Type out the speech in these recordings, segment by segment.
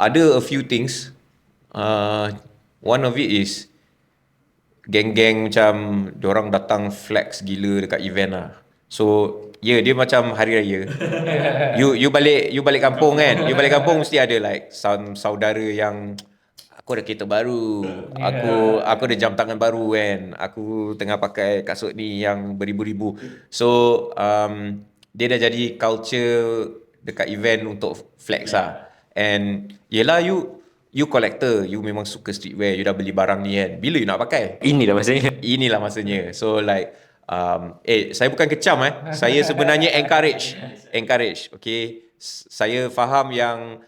ada a few things. Uh, one of it is geng-geng macam orang datang flex gila dekat event lah. So, ya yeah, dia macam hari raya. you you balik you balik kampung kan? You balik kampung mesti ada like some saudara yang aku ada kereta baru. Aku aku ada jam tangan baru kan. Aku tengah pakai kasut ni yang beribu-ribu. So, um, dia dah jadi culture dekat event untuk flex lah. And yelah you you collector, you memang suka streetwear, you dah beli barang ni kan. Bila you nak pakai? Inilah masanya. Inilah masanya. So like um, eh saya bukan kecam eh. Saya sebenarnya encourage. Encourage. Okay. S- Saya faham yang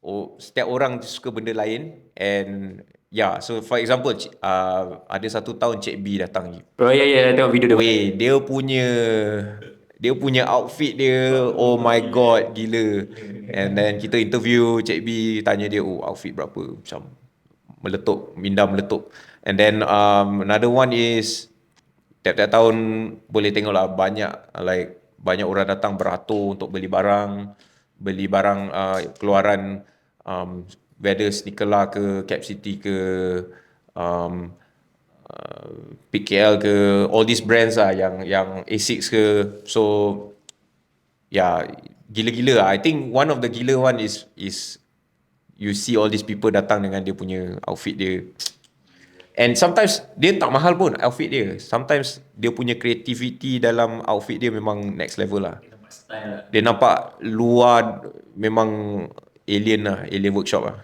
oh, setiap orang suka benda lain and yeah, so for example uh, ada satu tahun Cik B datang ni. Oh ya ya tengok video dia. Weh, dia punya dia punya outfit dia oh my god gila. And then kita interview Cik B tanya dia oh outfit berapa macam meletup, minda meletup. And then um, another one is tiap-tiap tahun boleh tengok lah banyak like banyak orang datang beratur untuk beli barang, beli barang uh, keluaran um, whether sneaker lah ke Cap City ke um, PKL ke all these brands lah yang yang Asics ke so yeah gila-gila lah. I think one of the gila one is is you see all these people datang dengan dia punya outfit dia And sometimes dia tak mahal pun outfit dia. Sometimes dia punya creativity dalam outfit dia memang next level lah. Dia nampak luar memang alien lah, alien workshop lah.